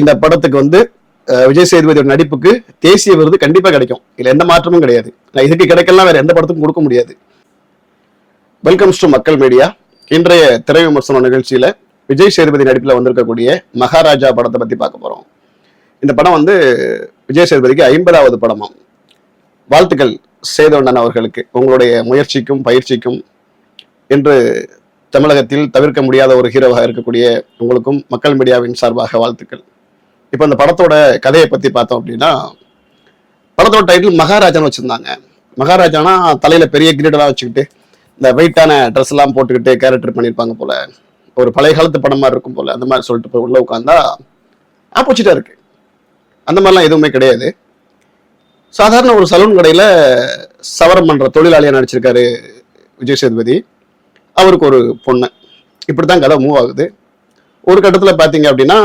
இந்த படத்துக்கு வந்து விஜய் சேதுபதியோட நடிப்புக்கு தேசிய விருது கண்டிப்பாக கிடைக்கும். இதில் எந்த மாற்றமும் கிடையாது. நான் இதுக்கு கிடைக்கலாம் வேற எந்த படத்துக்கும் கொடுக்க முடியாது. வெல்கம்ஸ் டு மக்கள் மீடியா இன்றைய திரை விமர்சன நிகழ்ச்சியில விஜய் சேதுபதி நடிப்பில் வந்திருக்கக்கூடிய மகாராஜா படத்தை பற்றி பார்க்க போகிறோம் இந்த படம் வந்து விஜய் சேதுபதிக்கு ஐம்பதாவது படமாம். வாழ்த்துக்கள் சேதவண்ணன் அவர்களுக்கு. உங்களுடைய முயற்சிக்கும் பயிற்சிக்கும் என்று தமிழகத்தில் தவிர்க்க முடியாத ஒரு ஹீரோவாக இருக்கக்கூடிய உங்களுக்கும் மக்கள் மீடியாவின் சார்பாக வாழ்த்துக்கள். இப்போ இந்த படத்தோட கதையை பற்றி பார்த்தோம் அப்படின்னா படத்தோட டைட்டில் மகாராஜான்னு வச்சுருந்தாங்க. மகாராஜானா தலையில் பெரிய கிரீடெல்லாம் வச்சுக்கிட்டு இந்த வெயிட்டான ட்ரெஸ் எல்லாம் போட்டுக்கிட்டு கேரக்டர் பண்ணியிருப்பாங்க போல. ஒரு பழைய காலத்து படம் மாதிரி இருக்கும் போல. அந்த மாதிரி சொல்லிட்டு போய் உள்ளே உட்காந்தா ஆப்போச்சிட்டாக இருக்கு. அந்த மாதிரிலாம் எதுவுமே கிடையாது. சாதாரண ஒரு சலூன் கடையில் சவரம் பண்ணுற தொழிலாளியாக நடிச்சிருக்காரு விஜய் சேதுபதி. அவருக்கு ஒரு பொண்ணு. இப்படி தான் கதை மூவ் ஆகுது. ஒரு கட்டத்தில் பார்த்தீங்க அப்படின்னா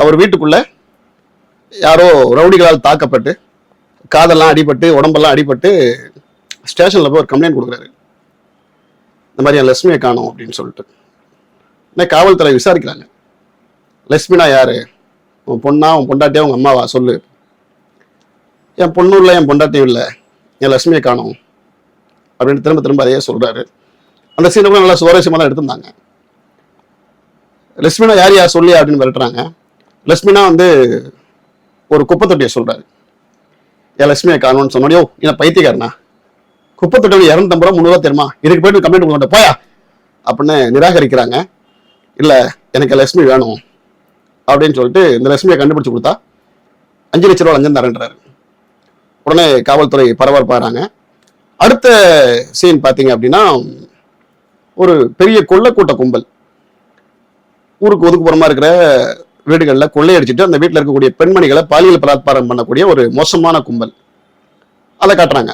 அவர் வீட்டுக்குள்ள யாரோ ரவுடிகளால் தாக்கப்பட்டு காதெல்லாம் அடிபட்டு உடம்பெல்லாம் அடிபட்டு ஸ்டேஷனில் போய் ஒரு கம்ப்ளைண்ட் கொடுக்குறாரு. இந்த மாதிரி என் லட்சுமியை காணும் அப்படின்னு சொல்லிட்டு. என்ன காவல்துறை விசாரிக்கிறாங்க. லட்சுமினா யார்? உன் பொண்ணா உன் பொண்டாட்டியா உங்கள் அம்மாவா? சொல்லு. என் பொண்ணும் இல்லை என் பொண்டாட்டியும் இல்லை. என் லட்சுமியை காணும். அப்படின்னு திரும்ப திரும்ப அதையே சொல்கிறாரு அந்த சீனை கூட நல்லா சுவாரஸ்யமாக தான் எடுத்திருந்தாங்க. லட்சுமினா யார் யார் சொல்லி அப்படின்னு விரட்டுறாங்க. லட்சுமினா வந்து ஒரு குப்பை தொட்டியை சொல்கிறாரு என் லட்சுமியை காணோம்னு சொன்னோடியோ என்ன பைத்தியக்காரனா? குப்பை தொட்டி இரநூத்தம்பது ரூபா முந்நூறுவா தெரியுமா? இதுக்கு போயிட்டு கம்ப்ளைண்ட் கொடுக்க போயா. அப்படின்னு நிராகரிக்கிறாங்க. இல்லை எனக்கு லட்சுமி வேணும் அப்படின்னு சொல்லிட்டு இந்த லட்சுமியை கண்டுபிடிச்சு கொடுத்தா அஞ்சு லட்ச ரூபா லஞ்சம் தரேன்றாரு. உடனே காவல்துறை பரபரப்பாகிறாங்க அடுத்த சீன் பார்த்தீங்க அப்படின்னா ஒரு பெரிய கொள்ளைக்கூட்ட கும்பல். ஊருக்கு ஒதுக்குப்புறமா இருக்கிற வீடுகளில் கொள்ளையடிச்சிட்டு அந்த வீட்டில் இருக்கக்கூடிய பெண்மணிகளை பாலியல் பலாத்காரம் பண்ணக்கூடிய ஒரு மோசமான கும்பல். அதை காட்டுறாங்க.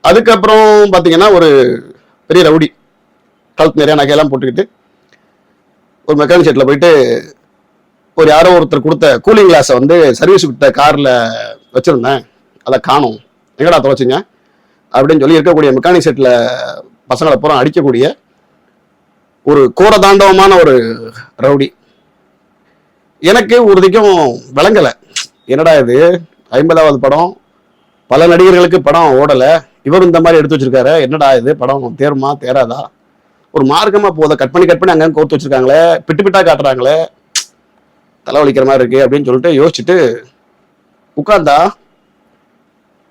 அதுக்கப்புறம் பார்த்தீங்கன்னா ஒரு பெரிய ரவுடி கழுத்து நிறைய நகையெல்லாம் போட்டுக்கிட்டு ஒரு மெக்கானிக் செட்டில் போயிட்டு ஒரு யாரோ ஒருத்தர் கொடுத்த கூலிங் கிளாஸை வந்து சர்வீஸ் விட்ட காரில் வச்சுருந்தேன். அதை காணும். எங்கடா தொலைச்சிங்க? அப்படின்னு சொல்லி இருக்கக்கூடிய மெக்கானிக் செட்டில் பசங்களை பூரா அடிக்கக்கூடிய ஒரு கோரதாண்டவமான ஒரு ரவுடி. எனக்கு உறுதிக்கும் விளங்கலை. என்னடா இது? ஐம்பதாவது படம். பல நடிகர்களுக்கு படம் ஓடலை. இவரும் இந்த மாதிரி எடுத்து வச்சிருக்காரு. என்னடா இது? படம் தேருமா? தேராதா? ஒரு மார்க்கமாக போதை கட் பண்ணி கட் பண்ணி அங்கே கோர்த்து வச்சிருக்காங்களே. பிட்டு பிட்டாக காட்டுறாங்களே. தலைவலிக்கிற மாதிரி இருக்கு அப்படின்னு சொல்லிட்டு யோசிச்சுட்டு உட்காந்தா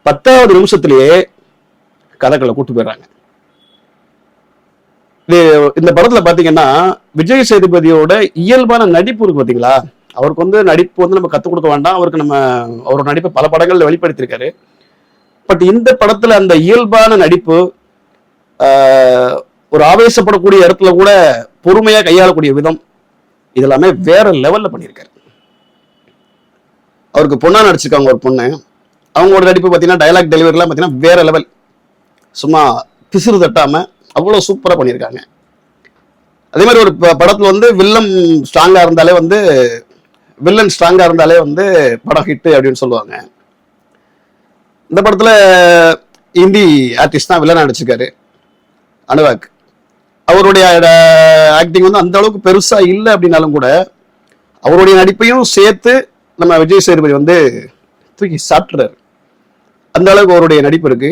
பத்தாவது நிமிஷத்துலேயே கதைக்களை கூட்டு போயிடுறாங்க. இது இந்த படத்துல பாத்தீங்கன்னா விஜய் சேதுபதியோட இயல்பான நடிப்பு இருக்கு பாத்தீங்களா? அவருக்கு வந்து நடிப்பு வந்து நம்ம கற்றுக் கொடுக்க வேண்டாம். அவருக்கு நம்ம அவரோட நடிப்பை பல படங்களில் வெளிப்படுத்தியிருக்காரு. பட் இந்த படத்தில் அந்த இயல்பான நடிப்பு ஒரு ஆவேசப்படக்கூடிய இடத்துல கூட பொறுமையாக கையாளக்கூடிய விதம் இதெல்லாமே வேற லெவலில் பண்ணியிருக்காரு. அவருக்கு பொண்ணாக நடிச்சிருக்காங்க ஒரு பொண்ணு. அவங்களோட நடிப்பு பார்த்தீங்கன்னா டைலாக் டெலிவரிலாம் பார்த்தீங்கன்னா வேற லெவல் சும்மா பிசிறு தட்டாமல் அவ்வளோ சூப்பராக பண்ணியிருக்காங்க. அதே மாதிரி ஒரு ப- வந்து வில்லம் ஸ்ட்ராங்காக இருந்தாலே வந்து வில்லன் ஸ்ட்ராங்காக இருந்தாலே வந்து படம் ஹிட் அப்படின்னு சொல்லுவாங்க. இந்த படத்தில் இந்தி ஆர்டிஸ்ட் தான் வில்லன் நடிச்சிருக்காரு அனுராக். அவருடைய ஆக்டிங் வந்து அந்த அளவுக்கு பெருசாக இல்லை அப்படின்னாலும் கூட அவருடைய நடிப்பையும் சேர்த்து நம்ம விஜய் சேதுபதி வந்து தூக்கி சாப்பிட்றாரு அந்த அளவுக்கு அவருடைய நடிப்பு இருக்கு.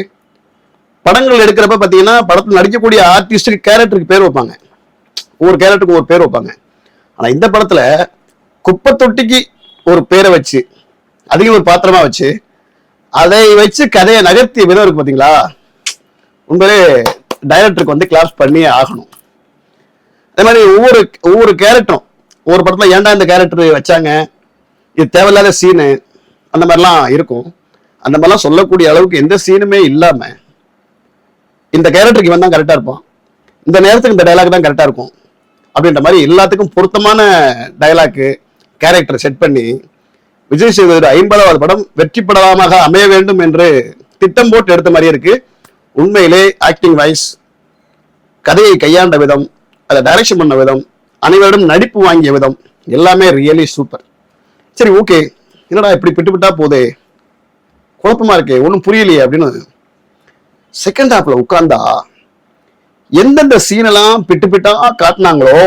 படங்கள் எடுக்கிறப்ப பார்த்தீங்கன்னா படத்தில் நடிக்கக்கூடிய ஆர்டிஸ்டுக்கு கேரக்டருக்கு பேர் வைப்பாங்க. ஒவ்வொரு கேரக்டருக்கு ஒரு பேர் வைப்பாங்க. ஆனால் இந்த படத்தில் குப்பை தொட்டிக்கு ஒரு பேரை வச்சு அதிகம் ஒரு பாத்திரமா வச்சு அதை வச்சு கதையை நகர்த்திய விதம் இருக்கு பாத்தீங்களா? உண்மையிலே டைரக்டருக்கு வந்து கிளாஸ் பண்ணியே ஆகணும். அதே மாதிரி ஒவ்வொரு ஒவ்வொரு கேரக்டரும் ஒவ்வொரு படத்துல ஏன்டா இந்த கேரக்டர் வச்சாங்க? இது தேவையில்லாத சீனு அந்த மாதிரிலாம் இருக்கும். அந்த மாதிரிலாம் சொல்லக்கூடிய அளவுக்கு எந்த சீனுமே இல்லாம இந்த கேரக்டருக்கு இவன் தான் கரெக்டா இருப்பான். இந்த நேரத்துக்கு இந்த டைலாக் தான் கரெக்டா இருக்கும். அப்படின்ற மாதிரி எல்லாத்துக்கும் பொருத்தமான டைலாக்கு கேரக்டரை செட் பண்ணி விஜய் சேதுபதி ஐம்பதாவது படம் வெற்றி படமாக அமைய வேண்டும் என்று திட்டம் போட்டு எடுத்த மாதிரி இருக்கு. உண்மையிலே ஆக்டிங் வைஸ் கதையை கையாண்ட விதம் அதை டைரக்ஷன் பண்ண விதம் அனைவரிடம் நடிப்பு வாங்கிய விதம் எல்லாமே ரியலி சூப்பர் சரி ஓகே என்னடா இப்படி பிட்டுப்பிட்டா போதே? குழப்பமா இருக்கே ஒன்றும் புரியலையே அப்படின்னு செகண்ட் ஹாப்ல உட்கார்ந்தா எந்தெந்த சீனெல்லாம் பிட்டு பிட்டா காட்டினாங்களோ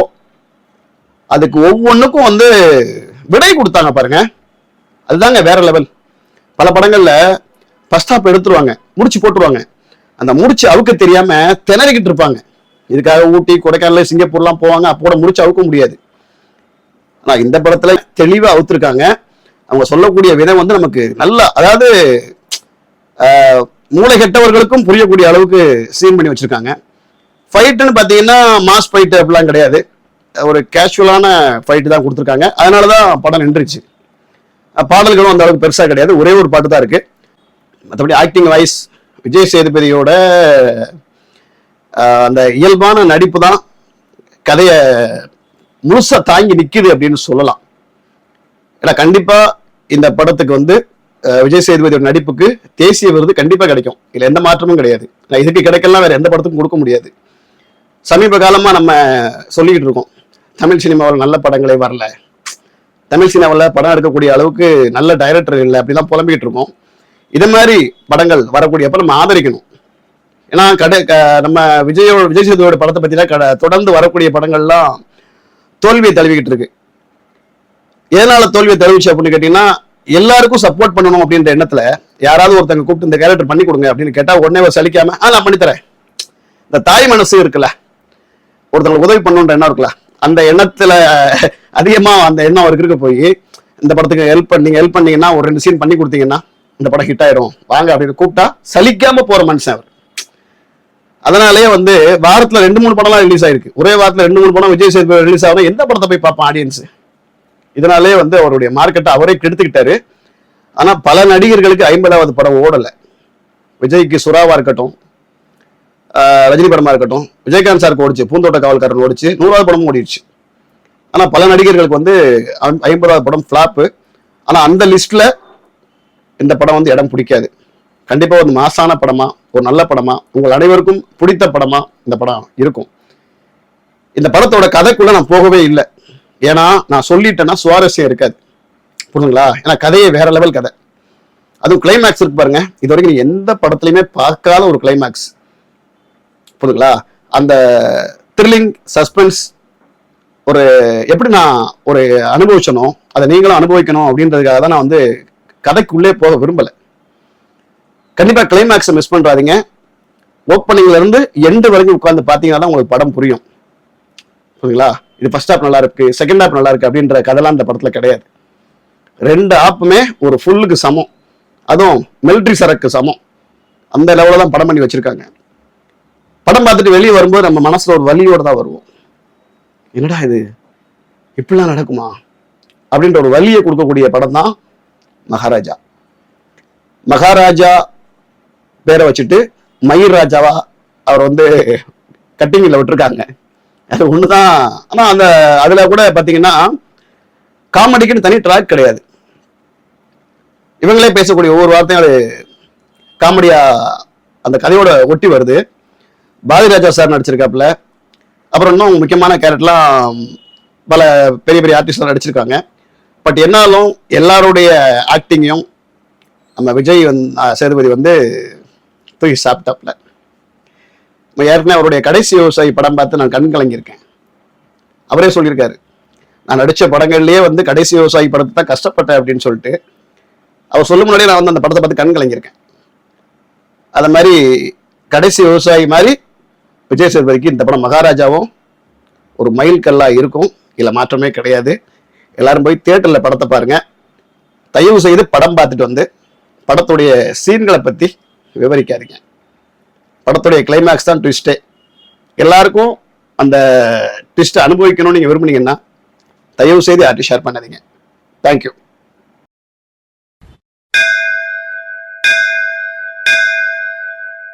அதுக்கு ஒவ்வொன்றுக்கும் வந்து விடை கொடுத்தாங்க பாருங்க. அதுதாங்க வேற லெவல் பல படங்கள்ல ஃபர்ஸ்ட் ஹாப் எடுத்துருவாங்க முடிச்சு போட்டுருவாங்க. அந்த முடிச்சு அவுக்க தெரியாம திணறிக்கிட்டு இருப்பாங்க. இதுக்காக ஊட்டி கொடைக்கானல் சிங்கப்பூர்லாம் போவாங்க அப்போ முடிச்சு அவுக்க முடியாது. ஆனால் இந்த படத்துல தெளிவாக அவுத்துருக்காங்க. அவங்க சொல்லக்கூடிய விதம் வந்து நமக்கு நல்லா அதாவது மூளை கெட்டவர்களுக்கும் புரியக்கூடிய அளவுக்கு சீன் பண்ணி வச்சிருக்காங்க. ஃபைட்டுன்னு பார்த்தீங்கன்னா மாஸ் ஃபைட்டு அப்படிலாம் கிடையாது. ஒரு கேஷுவலான ஃபைட்டு தான் கொடுத்துருக்காங்க. அதனால தான் படம் நின்றுச்சு. பாடல்களும் அந்த அளவுக்கு பெருசாக கிடையாது. ஒரே ஒரு பாட்டு தான் இருக்கு. மற்றபடி ஆக்டிங் வைஸ் விஜய் சேதுபதியோட அந்த இயல்பான நடிப்பு தான் கதையை முழுசா தாங்கி நிற்கிது அப்படின்னு சொல்லலாம். ஏன்னா கண்டிப்பாக இந்த படத்துக்கு வந்து விஜய் சேதுபதியோட நடிப்புக்கு தேசிய விருது கண்டிப்பாக கிடைக்கும். இதில் எந்த மாற்றமும் கிடையாது. நான் இதுக்கு கிடைக்கலாம் வேறு எந்த படத்துக்கும் கொடுக்க முடியாது. சமீப காலமாக நம்ம சொல்லிக்கிட்டு இருக்கோம். தமிழ் சினிமாவில் நல்ல படங்களே வரல. தமிழ் சினிமாவில் படம் எடுக்கக்கூடிய அளவுக்கு நல்ல டைரக்டர் இல்லை அப்படிலாம் புலம்பிக்கிட்டு இருக்கோம். இது மாதிரி படங்கள் வரக்கூடியப்ப நம்ம ஆதரிக்கணும். ஏன்னா கடை க- நம்ம விஜயோட விஜய் சேதுவோட படத்தை பற்றிலாம் கட தொடர்ந்து வரக்கூடிய படங்கள்லாம் தோல்வியை தழுவிக்கிட்டு இருக்கு. எதனால் தோல்வியை தழுவிச்சு அப்படின்னு கேட்டிங்கன்னா எல்லாருக்கும் சப்போர்ட் பண்ணணும் அப்படின்ற எண்ணத்துல யாராவது ஒருத்தங்க கூப்பிட்டு இந்த கேரக்டர் பண்ணி கொடுங்க அப்படின்னு கேட்டா உடனே ஒரு சலிக்காம ஆ நான் பண்ணித்தரேன். இந்த தாய் மனசு இருக்குல்ல ஒருத்தங்களுக்கு உதவி பண்ணணுன்ற எண்ணம் இருக்குல்ல அந்த எண்ணத்துல அதிகமா அந்த எண்ணம் அவருக்கு இருக்க போய் இந்த படத்துக்கு ஹெல்ப் பண்ணீங்க ஹெல்ப் பண்ணீங்கன்னா ஒரு ரெண்டு சீன் பண்ணி கொடுத்தீங்கன்னா இந்த படம் ஹிட் ஆயிரும். வாங்க அப்படின்னு கூப்பிட்டா சலிக்காம போற மனுஷன் அவர். அதனாலேயே வந்து வாரத்துல ரெண்டு மூணு படம்லாம் ரிலீஸ் ஆயிருக்கு. ஒரே வாரத்துல ரெண்டு மூணு படம் விஜய் சேதுபதி ரிலீஸ் ஆகும் எந்த படத்தை போய் பார்ப்பான் ஆடியன்ஸ் இதனாலே வந்து அவருடைய மார்க்கெட்டை அவரே கெடுத்துக்கிட்டாரு. ஆனா பல நடிகர்களுக்கு ஐம்பதாவது படம் ஓடல. விஜய்க்கு சுறாவா இருக்கட்டும் ரஜினி படமா இருக்கட்டும் விஜயகாந்த் சாருக்கு ஓடிச்சு பூந்தோட்ட காவல்காரன் ஓடிச்சு நூறாவது படமும் ஓடிடுச்சு. ஆனா பல நடிகர்களுக்கு வந்து ஐம்பதாவது படம் ஃபிளாப்பு ஆனா அந்த லிஸ்ட்ல இந்த படம் வந்து இடம் பிடிக்காது. கண்டிப்பா ஒரு மாசான படமா ஒரு நல்ல படமா உங்கள் அனைவருக்கும் பிடித்த படமா இந்த படம் இருக்கும். இந்த படத்தோட கதைக்குள்ள நான் போகவே இல்லை. ஏன்னா நான் சொல்லிட்டேன்னா சுவாரஸ்யம் இருக்காது. புரியுதுங்களா ஏன்னா கதையே வேற லெவல் கதை. அதுவும் கிளைமேக்ஸ் இருக்கு பாருங்க. இது வரைக்கும் எந்த படத்துலையுமே பார்க்காத ஒரு கிளைமேக்ஸ் புரியுதுங்களா? அந்த த்ரில்லிங் சஸ்பென்ஸ் ஒரு எப்படி நான் ஒரு அனுபவிச்சனோ அதை நீங்களும் அனுபவிக்கணும் அப்படின்றதுக்காக தான் நான் வந்து கதைக்குள்ளே போக விரும்பலை. கண்டிப்பாக கிளைமேக்ஸை மிஸ் பண்ணுறாதீங்க ஓப்பனிங்லேருந்து எண்டு வரைக்கும் உட்காந்து பார்த்தீங்கன்னா தான் உங்களுக்கு படம் புரியும். புரியுங்களா இது ஃபர்ஸ்ட் ஹாப் நல்லா இருக்கு செகண்ட் ஹாப் நல்லா இருக்கு அப்படின்ற கதைலாம் இந்த படத்தில் கிடையாது. ரெண்டு ஆப்புமே ஒரு ஃபுல்லுக்கு சமம். அதுவும் மிலிட்ரி சரக்கு சமம். அந்த லெவலில் தான் படம் பண்ணி வச்சுருக்காங்க. படம் பார்த்துட்டு வெளியே வரும்போது நம்ம மனசில் ஒரு வலியோடு தான் வருவோம். என்னடா இது? இப்படிலாம் நடக்குமா? அப்படின்ற ஒரு வலியை கொடுக்கக்கூடிய படம் தான் மகாராஜா. மகாராஜா பேரை வச்சுட்டு மயிர் ராஜாவா அவர் வந்து கட்டிங்கில் விட்டுருக்காங்க. அது ஒண்ணுதான். ஆனா அந்த அதுல கூட பார்த்தீங்கன்னா காமெடிக்குன்னு தனி ட்ராக் கிடையாது. இவங்களே பேசக்கூடிய ஒவ்வொரு வார்த்தையும் அது காமெடியா அந்த கதையோட ஒட்டி வருது. பாரதிராஜா சார் நடிச்சிருக்காப்புல. அப்புறம் இன்னும் முக்கியமான கேரக்டர்லாம் பல பெரிய பெரிய ஆர்டிஸ்ட்லாம் நடிச்சிருக்காங்க. பட் என்னாலும் எல்லாருடைய ஆக்டிங்கையும் நம்ம விஜய் வந்து சேதுபதி வந்து தூக்கி சாப்பிட்டாப்புல. நம்ம ஏற்கனவே அவருடைய கடைசி விவசாயி படம் பார்த்து நான் கண் கலங்கியிருக்கேன். அவரே சொல்லியிருக்காரு. நான் நடித்த படங்கள்லேயே வந்து கடைசி விவசாயி படத்தை தான் கஷ்டப்பட்டேன் அப்படின்னு சொல்லிட்டு அவர் சொல்லும் முன்னாடியே நான் வந்து அந்த படத்தை பார்த்து கண் கலங்கியிருக்கேன். அது மாதிரி கடைசி விவசாயி மாதிரி விஜய் சேதுபதிக்கு இந்த படம் மகாராஜாவும் ஒரு மைல் கல்லாக இருக்கும். இதில் மாற்றமே கிடையாது. எல்லாரும் போய் தேட்டரில் படத்தை பாருங்க. தயவு செய்து படம் பார்த்துட்டு வந்து படத்துடைய சீன்களை பற்றி விவரிக்காதீங்க. படத்துடைய கிளைமேக்ஸ் தான் ட்விஸ்ட்டே எல்லாருக்கும் அந்த ட்விஸ்ட்டை அனுபவிக்கணும்னு நீங்கள் விரும்புனீங்கன்னா தயவு செய்து யார்ட்டையும் ஷேர் பண்ணாதீங்க. தேங்க்யூ